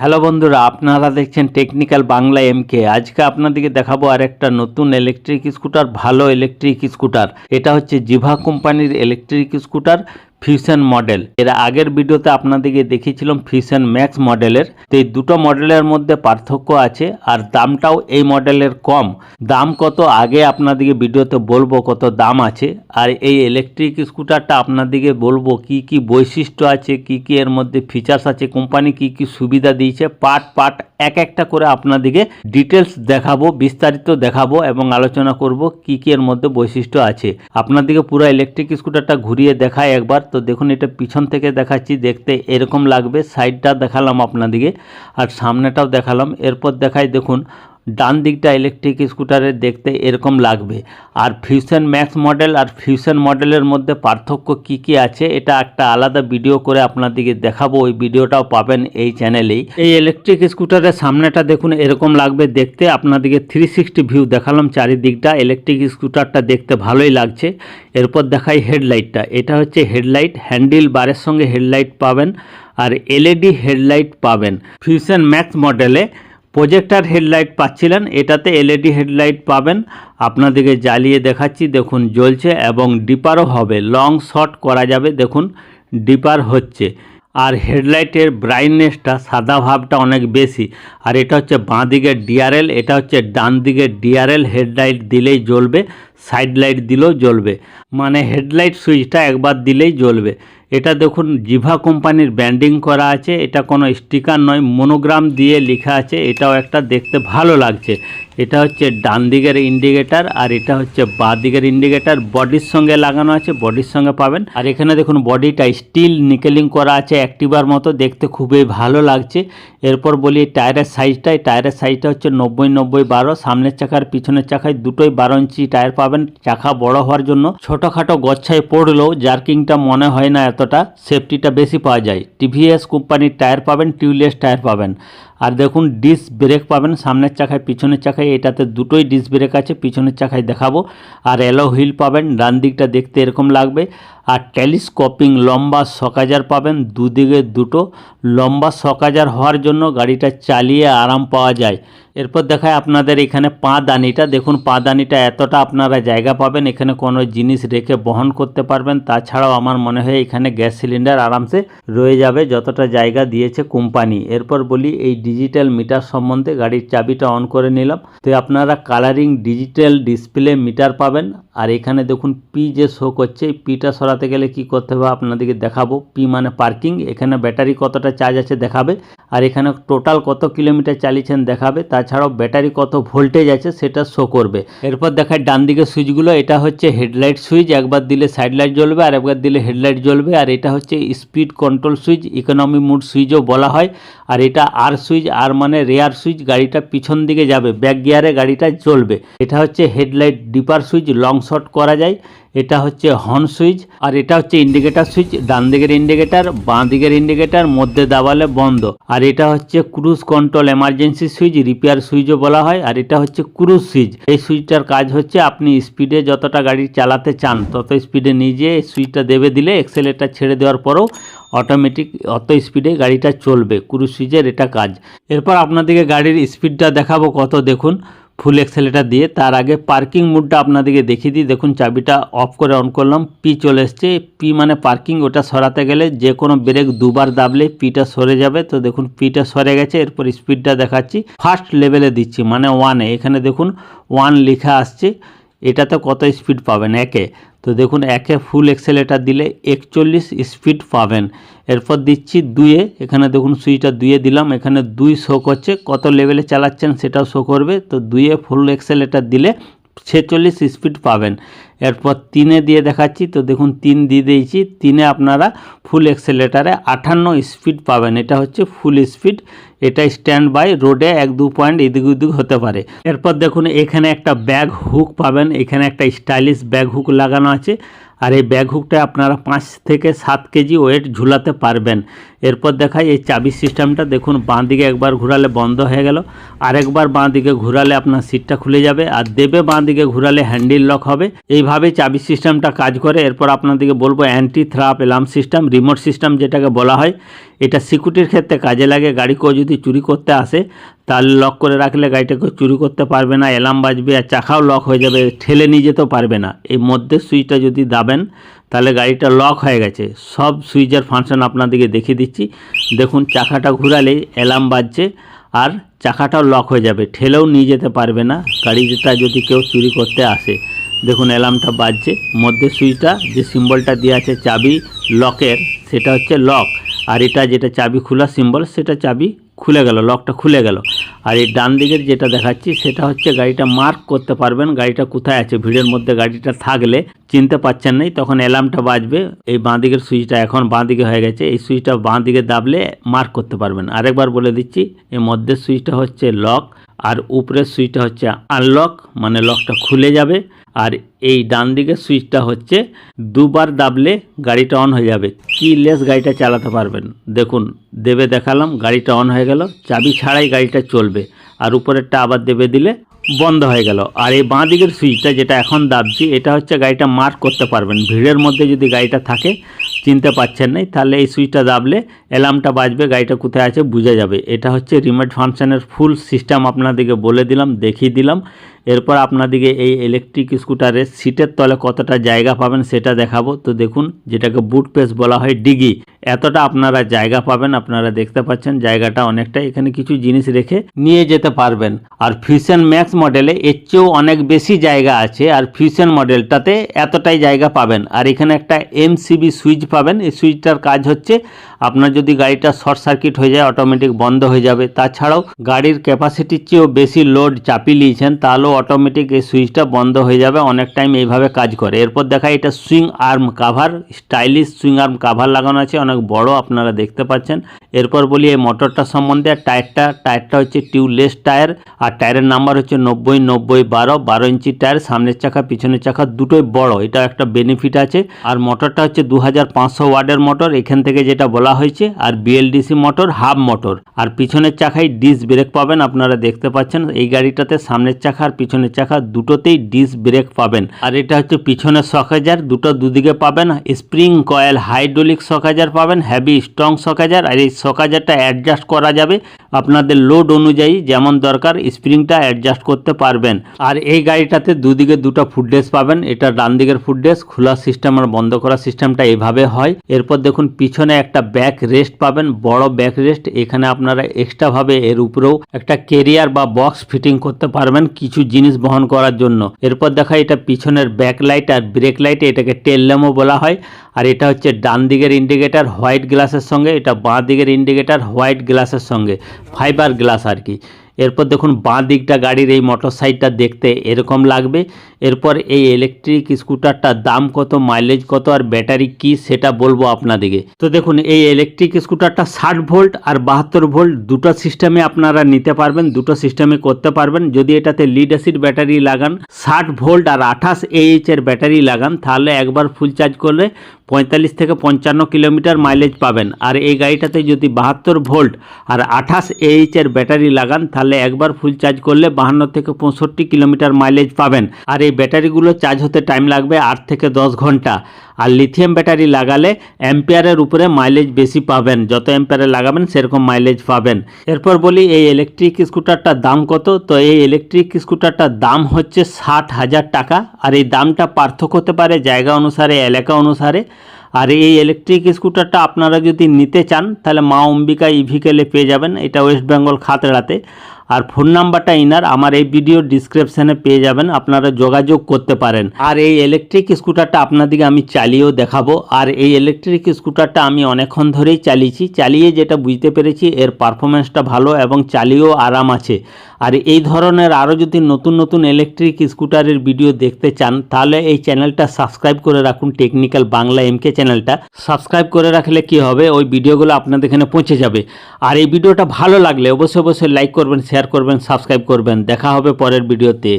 Hello বন্ধুরা, আপনারা দেখছেন টেকনিক্যাল বাংলা এমকে আজকে আপনাদেরকে দেখাবো আর একটা নতুন ইলেকট্রিক স্কুটার ভালো ইলেকট্রিক স্কুটার এটা হচ্ছে জিভা কোম্পানির ইলেকট্রিক স্কুটার ফিউশন মডেল এর আগের ভিডিওতে আপনাদেরকে দেখিয়েছিলাম ফিউশন ম্যাক্স মডেলের তো এই দুটো মডেলের মধ্যে পার্থক্য আছে আর দামটাও এই মডেলের কম। দাম কত আগে আপনাদেরকে ভিডিওতে বলব কত দাম আছে। আর এই ইলেকট্রিক স্কুটারটা আপনাদেরকে বলব কি কি বৈশিষ্ট্য আছে, কি কি এর মধ্যে ফিচার্স আছে কোম্পানি কি কি সুবিধা দিয়েছে। পার্ট পার্ট এক একটা করে আপনাদেরকে ডিটেলস দেখাবো, বিস্তারিত দেখাবো এবং আলোচনা করব কি কি এর মধ্যে বৈশিষ্ট্য আছে। আপনাদেরকে পুরো ইলেকট্রিক স্কুটারটা ঘুরিয়ে দেখায় একবার। তো দেখুন, এটা পিছন থেকে দেখাচ্ছি, দেখতে এরকম লাগবে। সাইডটা দেখালাম আপনাদিকে, আর সামনেটাও দেখালাম। এরপর দেখাই, দেখুন ডান দিকটা ইলেকট্রিক স্কুটারের দেখতে এরকম লাগবে। আর ফিউশন ম্যাক্স মডেল আর ফিউশন মডেলের মধ্যে পার্থক্য কি কি আছে, এটা একটা আলাদা ভিডিও করে আপনাদেরকে দেখাবো। ওই ভিডিওটাও পাবেন এই চ্যানেলেই এই। ইলেকট্রিক স্কুটারের সামনেটা দেখুন, এরকম লাগবে দেখতে। আপনাদেরকে থ্রি সিক্সটি ভিউ দেখালাম চারিদিকটা। ইলেকট্রিক স্কুটারটা দেখতে ভালোই লাগছে। এরপর দেখাই হেডলাইটটা এটা হচ্ছে হেডলাইট হ্যান্ডেল বারের সঙ্গে হেডলাইট পাবেন। আর এলইডি হেডলাইট পাবেন। ফিউশন ম্যাক্স মডেলে প্রজেক্টার হেডলাইট পাচ্ছিলেন, এটাতে এলইডি হেডলাইট পাবেন। আপনাদেরকে জ্বালিয়ে দেখাচ্ছি, দেখুন, জ্বলছে এবং ডিপারও হবে। লং শট করা যাবে, দেখুন, ডিপার হচ্ছে। আর হেডলাইটের ব্রাইটনেসটা, সাদা ভাবটা অনেক বেশি। আর এটা হচ্ছে বাঁ দিকের ডিআরএল, এটা হচ্ছে ডান দিকের ডিআরএল। হেডলাইট দিলেই জ্বলবে, সাইড লাইট দিলেও জ্বলবে। মানে হেডলাইট সুইচটা একবার দিলেই জ্বলবে। এটা দেখুন, জিভা কোম্পানির ব্যান্ডিং করা আছে। এটা কোনো স্টিকার নয়, মনোগ্রাম দিয়ে লেখা আছে। এটাও একটা দেখতে ভালো লাগছে। এটা হচ্ছে ডান দিকের ইন্ডিকেটার আর এটা হচ্ছে বাঁ দিকের ইন্ডিকেটার। বডির সঙ্গে লাগানো আছে, বডির সঙ্গে পাবেন। আর এখানে দেখুন, বডিটা স্টিল নিকেলিং করা আছে অ্যাক্টিভার মতো, দেখতে খুবই ভালো লাগছে। এরপর বলি, টায়ারের সাইজটা এই টায়ারের সাইজটা হচ্ছে নব্বই নব্বই বারো। সামনের চাকার পিছনের চাকায় দুটোই বারো ইঞ্চি টায়ার পাবেন। চাকা বড় হওয়ার জন্য। ছোটোখাটো গচ্ছায় পড়লেও জার্কিংটা মনে হয় না এতটা সেফটিটা বেশি পাওয়া যায়। টিভিএস কোম্পানির টায়ার পাবেন টিউবলেস টায়ার পাবেন। আর দেখুন ডিস ব্রেক পাবেন, সামনের চাকায়, পিছনের চাকায়, এটাতে দুটোই ডিস ব্রেক আছে, পিছনের চাকায় দেখাবো। আর এলো হুইল পাবেন, ডান দিকটা দেখতে এরকম লাগবে। আর টেলিস্কোপিং লম্বা সকাজার পাবেন, দুদিকে দুটো। লম্বা সকাজার হওয়ার জন্য গাড়িটা চালিয়ে আরাম পাওয়া যায়। এরপর দেখায় আপনাদের এখানে পা দানিটা। দেখুন, পা দানিটা এতটা আপনারা জায়গা পাবেন, এখানে কোনো জিনিস রেখে বহন করতে পারবেন। তাছাড়াও আমার মনে হয় এখানে গ্যাস সিলিন্ডার আরামসে রয়ে যাবে, যতটা জায়গা দিয়েছে কোম্পানি। এরপর বলি, এই ডিজিটাল মিটার সম্বন্ধে গাড়ির চাবিটা অন করে নিলাম। তো আপনারা কালারিং ডিজিটাল ডিসপ্লে মিটার পাবেন। আর এখানে দেখুন পি যে শো করছে পিটা সরাতে গেলে কি করতে হবে আপনাদেরকে দেখাবো। পি মানে পার্কিং এখানে ব্যাটারি কতটা চার্জ আছে দেখাবে। আর এখানে টোটাল কত কিলোমিটার চালিয়েছেন দেখাবে। তাছাড়াও ব্যাটারি কত ভোল্টেজ আছে সেটা শো করবে। এরপর দেখায় ডান দিকে সুইচগুলো, এটা হচ্ছে হেডলাইট সুইচ, একবার দিলে সাইড লাইট জ্বলবে আর একবার দিলে হেডলাইট জ্বলবে। আর এটা হচ্ছে speed control switch economy mode সুইচও বলা হয়। আর এটা আর সুইচ আর মানে রেয়ার সুইচ, গাড়িটা পিছন দিকে যাবে ব্যাক গিয়ারে গাড়িটা চলবে। এটা হচ্ছে headlight dipper switch long shot করা যায়। এটা হচ্ছে হর্ন সুইচ আর এটা হচ্ছে ইন্ডিকেটার সুইচ ডান দিকের ইন্ডিকেটার বাঁ দিকের ইন্ডিকেটার মধ্যে দাবালে বন্ধ। আর এটা হচ্ছে cruise control emergency switch repair সুইচও বলা হয়। আর এটা হচ্ছে ক্রুজ সুইচ এই সুইচটার কাজ হচ্ছে আপনি স্পিডে যতটা গাড়ি চালাতে চান, তত স্পিডে যেয়ে সুইচটা দেবে দিলে এক্সেলেটার ছেড়ে দেওয়ার পরেও অটোমেটিক অত স্পিডে গাড়িটা চলবে। ক্রুজ সুইচের এটা কাজ। এরপর আপনাদেরকে গাড়ির স্পিডটা দেখাবো কত। দেখুন ফুল এক্সেলেটার দিয়ে, তার আগে পার্কিং মুডটা আপনাদেরকে দেখিয়ে দিই। দেখুন, চাবিটা অফ করে অন করলাম পি চলে এসছে। পি মানে পার্কিং ওটা সরাতে গেলে যে কোনো ব্রেক দুবার দাবলে পিটা সরে যাবে। তো দেখুন পিটা সরে গেছে, এরপর স্পিডটা দেখাচ্ছি। ফার্স্ট লেভেলে দিচ্ছি মানে ওয়ানে এখানে দেখুন ওয়ান লেখা আসছে। এটাতে কত স্পিড পাবেন একে? তো দেখুন, একে ফুল এক্সেলেটার দিলে একচল্লিশ স্পিড পাবেন। এরপর দিচ্ছি দুয়ে এখানে দেখুন সুইচটা দুয়ে দিলাম। এখানে দুই শো করছে কত লেভেলে চালাচ্ছেন সেটাও শো করবে। তো দুয়ে ফুল এক্সেলেটার দিলে ছেচল্লিশ স্পিড পাবেন। এরপর তিনে দিয়ে দেখাচ্ছি, তো দেখুন তিন দিয়ে দিয়েছি, তিনে আপনারা ফুল এক্সেলেটারে আঠান্ন স্পিড পাবেন। এটা হচ্ছে ফুল স্পিড এটা স্ট্যান্ড বাই রোডে এক দু পয়েন্ট এদিক ওদিক হতে পারে। এরপর দেখুন এখানে একটা ব্যাগ হুক পাবেন, এখানে একটা স্টাইলিশ ব্যাগ হুক লাগানো আছে। আর এই ব্যাগ হুকটা আপনারা পাঁচ থেকে সাত কেজি ওয়েট ঝুলাতে পারবেন। এরপর দেখায় এই চাবি সিস্টেমটা দেখুন, বাঁ দিকে একবার ঘোরালে বন্ধ হয়ে গেল। আরেকবার বাঁ দিকে ঘোরালে আপনার সিটটা খুলে যাবে। আর দেবে বাঁ দিকে ঘোরালে হ্যান্ডেল লক হবে। এইভাবে চাবি সিস্টেমটা কাজ করে। এরপর আপনাদেরকে বলব অ্যান্টি থ্রাপ অ্যালার্ম সিস্টেম রিমোট সিস্টেম যেটাকে বলা হয়। এটা সিকিউরিটির ক্ষেত্রে কাজে লাগে গাড়ি কেউ যদি চুরি করতে আসে, তাহলে লক করে রাখলে গাড়িটা কেউ চুরি করতে পারবে না, অ্যালার্ম বাজবে আর চাকাও লক হয়ে যাবে, ঠেলে নিয়ে যেতেও পারবে না। এই মধ্যে সুইচটা যদি দাবেন, তাহলে গাড়িটা লক হয়ে গেছে। সব সুইচের ফাংশন আপনাদেরকে দেখিয়ে দিচ্ছি। দেখুন, চাকাটা ঘুরালেই অ্যালার্ম বাজছে আর চাকাটাও লক হয়ে যাবে, ঠেলেও নিয়ে যেতে পারবে না, গাড়িটা যদি কেউ চুরি করতে আসে। দেখুন, অ্যালার্মটা বাজছে। মধ্যে সুইচটা যে সিম্বলটা দেওয়া আছে চাবি লকের সেটা হচ্ছে লক আর এটা যেটা চাবি খোলা সিম্বল সেটা চাবি খুলে গেল লকটা খুলে গেল। আর এই ডান দিকের যেটা দেখাচ্ছি, সেটা হচ্ছে গাড়িটা মার্ক করতে পারবেন, গাড়িটা কোথায় আছে, ভিড়ের মধ্যে গাড়িটা থাকলে চিনতে পারছেন নাই, তখন অ্যালার্মটা বাজবে, এই বাঁ দিকের সুইচটা এখন বাঁ দিকে হয়ে গেছে, এই সুইচটা বাঁ দিকে দাবলে মার্ক করতে পারবেন। আরেকবার বলে দিচ্ছি এই মধ্যের সুইচটা হচ্ছে লক আর উপরের সুইচটা হচ্ছে আনলক মানে লকটা খুলে যাবে। আর এই ডান দিকে সুইচটা হচ্ছে দুবার দাবলে গাড়িটা অন হয়ে যাবে। কি লেস গাড়িটা চালাতে পারবেন। দেখুন, দেবে দেখালাম, গাড়িটা অন হয়ে গেল। চাবি ছাড়াই গাড়িটা চলবে। আর উপরেরটা আবার দেবে দিলে বন্ধ হয়ে গেল। আর এই বাঁ দিকের সুইচটা যেটা এখন দাবছি, এটা হচ্ছে গাড়িটা মার্ক করতে পারবেন। ভিড়ের মধ্যে যদি গাড়িটা থাকে চিনতে পাচ্ছেন নাই, তাহলে এই সুইচটা দাবলে অ্যালার্মটা বাজবে, গাড়িটা কোথায় আছে বুঝে যাবে। এটা হচ্ছে রিমোট ফাংশনের ফুল সিস্টেম আপনাদেরকে বলে দিলাম, দেখিয়ে দিলাম। এরপর আপনাদেরকে এই ইলেকট্রিক স্কুটারের সিটের তলে কতটা জায়গা পাবেন সেটা দেখাবো। তো দেখুন, যেটাকে বুট পেস বলা হয় ডিগি এতটা আপনারা জায়গা পাবেন, আপনারা দেখতে পাচ্ছেন জায়গাটা অনেকটা। এখানে কিছু জিনিস রেখে নিয়ে যেতে পারবেন। আর ফিউশন ম্যাক্স মডেলে এর চেয়েও অনেক বেশি জায়গা আছে, আর ফিউশন মডেলটাতে এতটাই জায়গা পাবেন। আর এখানে একটা এমসিবি সুইচ পাবেন। এই সুইচটার কাজ হচ্ছে, আপনার যদি গাড়িটা শর্ট সার্কিট হয়ে যায় অটোমেটিক বন্ধ হয়ে যাবে। তাছাড়াও গাড়ির ক্যাপাসিটির চেয়েও বেশি লোড চাপিয়ে নিয়েছেন, তাহলেও অটোমেটিক এই সুইচটা বন্ধ হয়ে যাবে, অনেক টাইম এইভাবে কাজ করে। এরপর দেখা এটা swing arm cover stylish swing arm cover লাগানো আছে, অনেক বড় আপনারা দেখতে পাচ্ছেন। এরপর বলি এই মোটরটা সম্বন্ধে টায়ারটা টায়ারটা হচ্ছে টিউবলেস টায়ার আর টায়ারের নাম্বার হচ্ছে নব্বই নব্বই বারো বারো ইঞ্চি টায়ার সামনের চাকা, পিছনের চাকা দুটোই বড়। এটা একটা বেনিফিট আছে। আর মোটরটা হচ্ছে দু হাজার পাঁচশো ওয়ার্ডের মোটর, এখান থেকে যেটা বলা হয়েছে, আর বিএলডিসি মোটর, হাফ মোটর। আর পিছনের চাকায় ডিস ব্রেক পাবেন, আপনারা দেখতে পাচ্ছেন, এই গাড়িটাতে সামনের চাকা আর পিছনের চাকা দুটোতেই ডিস ব্রেক পাবেন। আর এটা হচ্ছে পিছনের সকেজার দুটো দুদিকে পাবেন, স্প্রিং কয়েল, হাইড্রোলিক সকেজার পাবেন হ্যাভি স্ট্রং সকেজার আর এই সকাজারটা অ্যাডজাস্ট করা যাবে আপনাদের লোড অনুযায়ী, যেমন দরকার, স্প্রিংটা অ্যাডজাস্ট করতে পারবেন। আর এই গাড়িটাতে দুদিকে দুটো ফুড ফুটডেস পাবেন, এটা ডান দিকের ফুড ফুটডেস খোলা সিস্টেম আর বন্ধ করা সিস্টেমটা এইভাবে হয়। এরপর দেখুন, পিছনে একটা ব্যাক রেস্ট পাবেন। বড় ব্যাক রেস্ট এখানে আপনারা এক্সট্রাভাবে এর উপরেও একটা কেরিয়ার বা বক্স ফিটিং করতে পারবেন কিছু জিনিস বহন করার জন্য। এরপর দেখা, এটা পিছনের ব্যাক লাইট আর ব্রেক লাইট এটাকে টেল ল্যাম্পও বলা হয়। আর এটা হচ্ছে ডান দিকের ইন্ডিকেটার হোয়াইট গ্লাসের সঙ্গে, এটা বাঁ দিকের ইন্ডিকেটার হোয়াইট গ্লাসের সঙ্গে ফাইবার গ্লাস আর কি। এরপর দেখুন বাঁ দিকটা গাড়ির এই মোটর দেখতে এরকম লাগবে। এরপর এই ইলেকট্রিক স্কুটারটার দাম কত মাইলেজ কত আর ব্যাটারি কি সেটা বলব আপনাদেরকে। তো দেখুন এই ইলেকট্রিক স্কুটারটা ষাট ভোল্ট আর বাহাত্তর ভোল্ট দুটো সিস্টেমে আপনারা নিতে পারবেন, দুটো সিস্টেমে করতে পারবেন। যদি এটাতে লিড অ্যাসিড ব্যাটারি লাগান, ষাট ভোল্ট আর আঠাশ এইচ এর ব্যাটারি লাগান, তাহলে একবার ফুল চার্জ করলে পঁয়তাল্লিশ থেকে পঞ্চান্ন কিলোমিটার মাইলেজ পাবেন। আর এই গাড়িটাতে যদি বাহাত্তর ভোল্ট আর আঠাশ এইচ এর ব্যাটারি লাগান তাহলে একবার ফুল চার্জ করলে বাহান্ন থেকে পঁয়ষট্টি কিলোমিটার মাইলেজ পাবেন। আর এই ব্যাটারিগুলো চার্জ হতে টাইম লাগবে আট থেকে দশ ঘণ্টা। আর লিথিয়াম ব্যাটারি লাগালে অ্যাম্পিয়ারের উপরে মাইলেজ বেশি পাবেন। যত অ্যাম্পিয়ারে লাগাবেন, সেরকম মাইলেজ পাবেন। এরপর বলি, এই ইলেকট্রিক স্কুটারটার দাম কত? তো এই ইলেকট্রিক স্কুটারটার দাম হচ্ছে ষাট হাজার টাকা। আর এই দামটা পার্থক্য হতে পারে জায়গা অনুসারে, এলাকা অনুসারে। আর এই ইলেকট্রিক স্কুটারটা আপনারা যদি নিতে চান, তাহলে মা অম্বিকা ইভিকেলে পেয়ে যাবেন। এটা ওয়েস্ট বেঙ্গল খাতড়াতে। আর ফোন নাম্বারটা ইনার, আমার এই ভিডিও ডিসক্রিপশানে পেয়ে যাবেন, আপনারা যোগাযোগ করতে পারেন। আর এই ইলেকট্রিক স্কুটারটা আপনাদেরকে আমি চালিয়েও দেখাবো। আর এই ইলেকট্রিক স্কুটারটা আমি অনেকক্ষণ ধরেই চালিয়েছি। চালিয়ে যেটা বুঝতে পেরেছি, এর পারফরমেন্সটা ভালো এবং চালিয়েও আরাম আছে। আর এই ধরনের আরও যদি নতুন নতুন ইলেকট্রিক স্কুটারের ভিডিও দেখতে চান, তাহলে এই চ্যানেলটা সাবস্ক্রাইব করে রাখুন টেকনিক্যাল বাংলা এমকে চ্যানেলটা সাবস্ক্রাইব করে রাখলে কি হবে? ওই ভিডিওগুলো আপনাদের এখানে পৌঁছে যাবে। আর এই ভিডিওটা ভালো লাগলে অবশ্যই অবশ্যই লাইক করবেন শেয়ার করবেন সাবস্ক্রাইব করবেন। দেখা হবে পরের ভিডিওতে